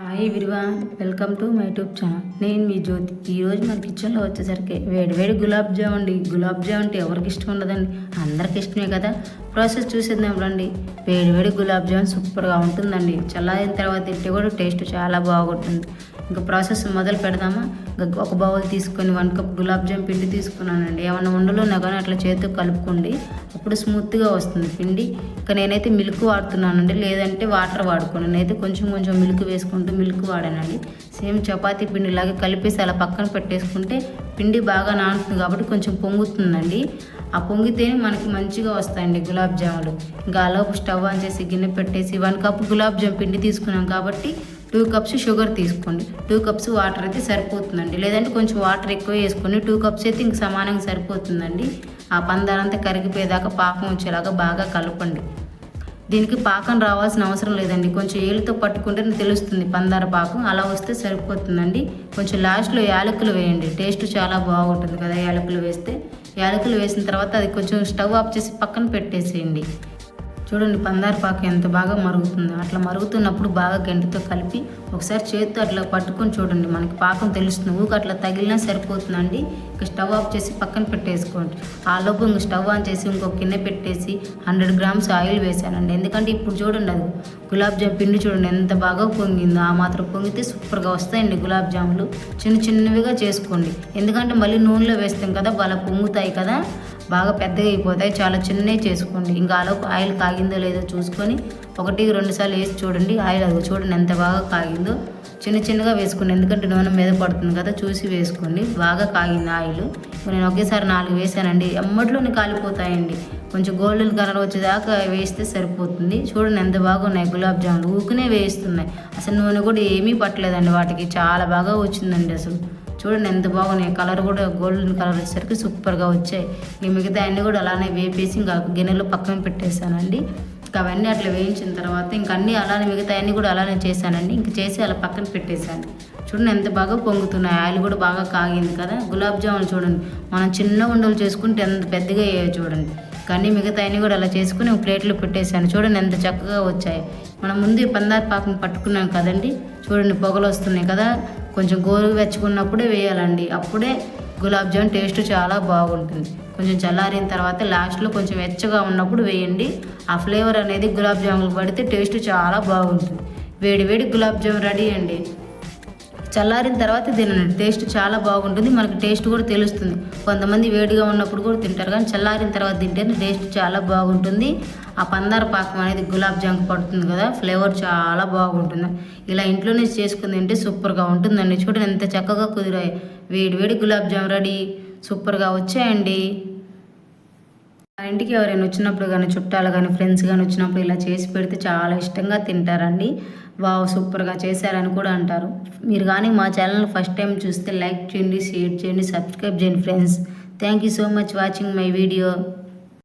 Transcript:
Hi విరివా welcome to my YouTube channel నేను మీ జ్యోతి. ఈరోజు మన కిచెన్లో వచ్చేసరికి వేడి వేడి గులాబ్ జామ్ అండి. గులాబ్ జామ్ అంటే ఎవరికి ఇష్టం ఉండదండి? అందరికి ఇష్టమే కదా? ప్రాసెస్ చూసేద్దాం రండి. వేడి వేడి గులాబ్ జామ్ సూపర్గా ఉంటుందండి. చల్లారిన తర్వాత తింటే కూడా టేస్ట్ చాలా బాగుంటుంది. ఇంకా ప్రాసెస్ మొదలు పెడదామా? ఒక బౌల్ తీసుకొని వన్ కప్ గులాబ్ జామ్ పిండి తీసుకున్నానండి. ఏమన్నా ఉండలో ఉన్నా కానీ అట్లా చేతితో కలుపుకోండి. అప్పుడు స్మూత్గా వస్తుంది పిండి. ఇంకా నేనైతే మిల్క్ వాడుతున్నానండి. లేదంటే వాటర్ వాడుకోండి నేనైతే కొంచెం కొంచెం మిల్క్ వేసుకుంటూ మిల్క్ వాడానండి. సేమ్ చపాతీ పిండి లాగా కలిపేసి అలా పక్కన పెట్టేసుకుంటే పిండి బాగా నానుతుంది కాబట్టి కొంచెం పొంగుతుందండి. ఆ పొంగితేనే మనకి మంచిగా వస్తాయండి గులాబ్ జాములు. ఇంకా అలోపు స్టవ్ ఆన్ చేసి గిన్నె పెట్టేసి వన్ కప్ గులాబ్ జామ్ పిండి తీసుకున్నాం కాబట్టి టూ కప్స్ షుగర్ తీసుకోండి. టూ కప్స్ వాటర్ అయితే సరిపోతుందండి. లేదంటే కొంచెం వాటర్ ఎక్కువ వేసుకొని టూ కప్స్ అయితే ఇంక సమానంగా సరిపోతుందండి. ఆ పందాలంతా కరిగిపోయేదాకా పాకం వచ్చేలాగా బాగా కలపండి. దీనికి పాకం రావాల్సిన అవసరం లేదండి. కొంచెం ఏళ్ళతో పట్టుకుంటే తెలుస్తుంది పందార పాకం. అలా వస్తే సరిపోతుందండి. కొంచెం లాస్ట్లో యాలకులు వేయండి. టేస్ట్ చాలా బాగుంటుంది కదా యాలకులు వేస్తే. యాలకులు వేసిన తర్వాత అది కొంచెం స్టవ్ ఆఫ్ చేసి పక్కన పెట్టేసేయండి. చూడండి పందారు పాక ఎంత బాగా మరుగుతుందో. అట్లా మరుగుతున్నప్పుడు బాగా గంటితో కలిపి ఒకసారి చేతితో అట్లా పట్టుకొని చూడండి మనకి పాకం తెలుస్తుంది. ఊక అట్లా తగిలినా సరిపోతుందండి. ఇక స్టవ్ ఆఫ్ చేసి పక్కన పెట్టేసుకోండి. ఆ లోపు ఇంక స్టవ్ ఆన్ చేసి ఇంకొక గిన్నె పెట్టేసి హండ్రెడ్ గ్రామ్స్ ఆయిల్ వేసానండి. ఎందుకంటే ఇప్పుడు చూడండి అది గులాబ్ జామ్ పిండి చూడండి ఎంత బాగా పొంగిందో. ఆ మాత్రం పొంగితే సూపర్గా వస్తాయండి గులాబ్ జాములు. చిన్న చిన్నవిగా చేసుకోండి. ఎందుకంటే మళ్ళీ నూనెలో వేస్తాం కదా బాగా పొంగుతాయి కదా. బాగా పెద్దగా అయిపోతాయి చాలా చిన్నవి చేసుకోండి. ఇంకా ఆలోపు ఆయిల్ కాగిందో లేదో చూసుకొని ఒకటి రెండు సార్లు వేసి చూడండి. ఆయిల్ అది చూడండి ఎంత బాగా కాగిందో. చిన్న చిన్నగా వేసుకోండి. ఎందుకంటే నూనె మీద పడుతుంది కదా చూసి వేసుకోండి. బాగా కాగింది ఆయిల్. నేను ఒకేసారి నాలుగు వేసానండి. ఎమ్మట్లోనే కాలిపోతాయండి. కొంచెం గోల్డెన్ కలర్ వచ్చేదాకా వేస్తే సరిపోతుంది. చూడండి ఎంత బాగున్నాయి గులాబ్ జాములు. ఊకనే వేస్తున్నాయి. అసలు నూనె కూడా ఏమీ పట్టలేదండి వాటికి. చాలా బాగా వచ్చిందండి అసలు. చూడండి ఎంత బాగున్నాయి. కలర్ కూడా గోల్డెన్ కలర్ వచ్చేసరికి సూపర్గా వచ్చాయి. ఈ మిగతా అన్నీ కూడా అలానే వేపేసి ఇంకా గిన్నెలో పక్కన పెట్టేశానండి. ఇంకా అవన్నీ అట్లా వేయించిన తర్వాత ఇంక అన్నీ అలానే మిగతా అన్నీ కూడా అలానే చేశానండి. ఇంక చేసి అలా పక్కన పెట్టేశాను. చూడండి ఎంత బాగా పొంగుతున్నాయి. ఆయిల్ కూడా బాగా కాగింది కదా. గులాబ్ జాములు చూడండి. మనం చిన్న ఉండలు చేసుకుంటే ఎంత పెద్దగా అయ్యాయి చూడండి. కానీ మిగతా అన్నీ కూడా అలా చేసుకుని ప్లేట్లో పెట్టేశాను. చూడండి ఎంత చక్కగా వచ్చాయి. మనం ముందు పందారు పాకం పట్టుకున్నాం కదండి. చూడండి పొగలు వస్తున్నాయి కదా. కొంచెం గోరు వెచ్చుకున్నప్పుడే వేయాలండి. అప్పుడే గులాబ్ జామ్ టేస్ట్ చాలా బాగుంటుంది. కొంచెం చల్లారిన తర్వాత లాస్ట్లో కొంచెం వెచ్చగా ఉన్నప్పుడు వేయండి. ఆ ఫ్లేవర్ అనేది గులాబ్ జాములు పడితే టేస్ట్ చాలా బాగుంటుంది. వేడి వేడి గులాబ్ జామ్ రెడీ అండి. చల్లారిన తర్వాత తినండి. టేస్ట్ చాలా బాగుంటుంది. మనకి టేస్ట్ కూడా తెలుస్తుంది. కొంతమంది వేడిగా ఉన్నప్పుడు కూడా తింటారు. కానీ చల్లారిన తర్వాత తింటేనే టేస్ట్ చాలా బాగుంటుంది. ఆ పందార పాకం అనేది గులాబ్ జామ్ పడుతుంది కదా ఫ్లేవర్ చాలా బాగుంటుంది. ఇలా ఇంట్లోనే చేసుకుని తింటే సూపర్గా ఉంటుందండి. చూడండి ఎంత చక్కగా కుదిరాయి. వేడి వేడి గులాబ్ జామ్ రెడీ. సూపర్గా వచ్చాయండి. ఇంటికి ఎవరైనా వచ్చినప్పుడు కానీ చుట్టాలు కానీ ఫ్రెండ్స్ కానీ వచ్చినప్పుడు ఇలా చేసి పెడితే చాలా ఇష్టంగా తింటారండి. వావ్ సూపర్గా చేశారని కూడా అంటారు. మీరు కానీ మా ఛానల్ ఫస్ట్ టైం చూస్తే లైక్ చేయండి షేర్ చేయండి సబ్స్క్రైబ్ చేయండి friends thank you so much watching my video